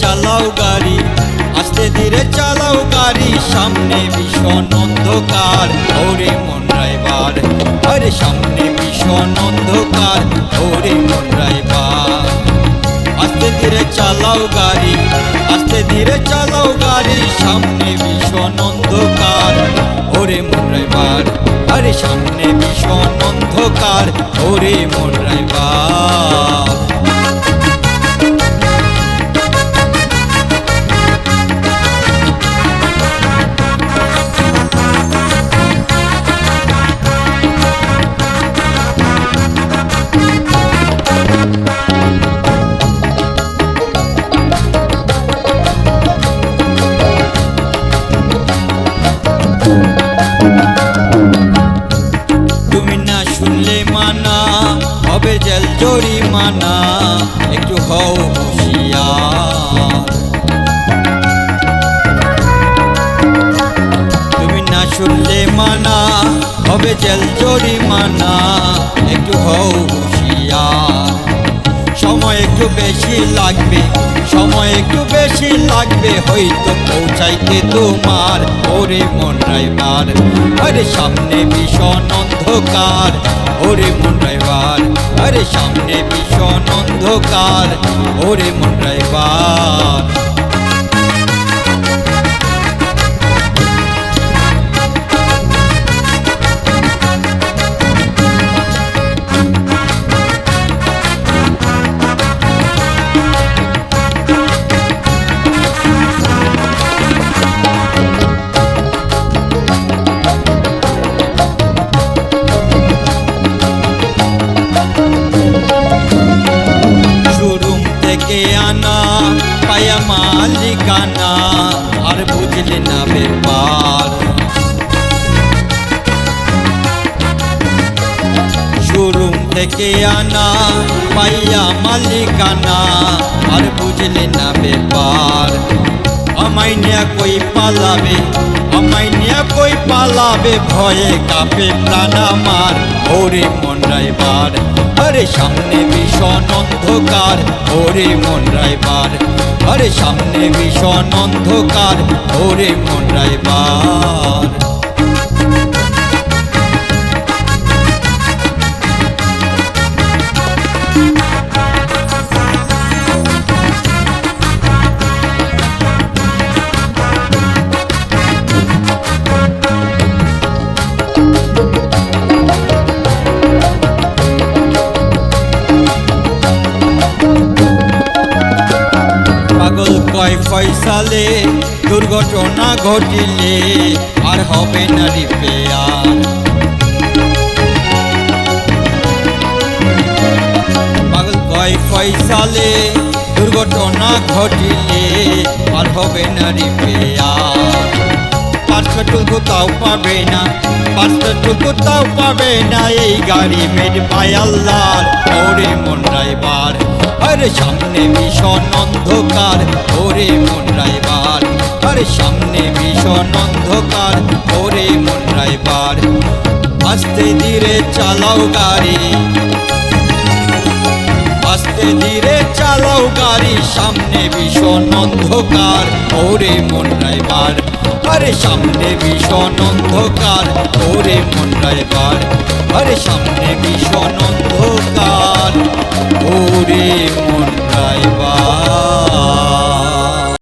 চালাও গাড়ি, আস্তে ধীরে চালাও গাড়ি, সামনে ভীষণ অন্ধকার, ওরে মন ড্রাইভার, আরে সামনে ভীষণ অন্ধকার, ওরে মন ড্রাইভার। আস্তে ধীরে চালাও গাড়ি, আস্তে ধীরে চালাও গাড়ি, সামনে ভীষণ অন্ধকার, ওরে মন ড্রাইভার, আরে সামনে ভীষণ অন্ধকার, ওরে মন ড্রাইভার। জেল জরিমানা, একটু হও হুঁশিয়ার। তুমি না শুনলে মানা, হবে জল জেল জরিমানা, একটু হও হুঁশিয়ার। একটু বেশি লাগবে। সময় একটু বেশি লাগবে, হয়তো পৌঁছাইতে তোমার ওরে মন ড্রাইভার আরে সামনে ভীষণ অন্ধকার, ওরে মন ড্রাইভার আরে সামনে ভীষণ অন্ধকার, ওরে মন ড্রাইভার মালিকানা আর বুঝলে না ব্যাপার। শোরুম থেকে আনা, পাইয়া মালিকানা, আর বুঝলে না ব্যাপার। আমায় নিয়ে কই পালাবে? আমায় নিয়ে কই পালাবে ভয়ে, কাপে প্রাণ আমার। ওরে মন রাইবার, আরে সামনে ভীষণ অন্ধকার। ওরে মন রাইবার, আরে সামনে ভীষণ অন্ধকার। ওরে মন ড্রাইভার কয় ফয়সালে, দুর্ঘটনা ঘটিলে আর হবে না রিপেয়ার। পাগল কয় ফয়সালে, দুর্ঘটনা ঘটিলে আর হবে না রিপেয়ার। পাঁচটুকু তাও পাবে না পাঁচটুকু তাও পাবে না। এই গাড়ি মেড পায় আল্লাহর, ওরে মন ড্রাইভার। আরে সামনে ভীষণ অন্ধকার, ওরে মন ড্রাইভার। আরে সামনে ভীষণ অন্ধকার, ওরে মন ড্রাইভার। আস্তে ধীরে চালাও গাড়ি। ধীরে ধীরে চালাও গাড়ি, সামনে ভীষণ অন্ধকার। ওরে মন ড্রাইভার, আরে সামনে ভীষণ অন্ধকার। ওরে মন ড্রাইভার, আরে সামনে ভীষণ অন্ধকার। ওরে মন ড্রাইভার।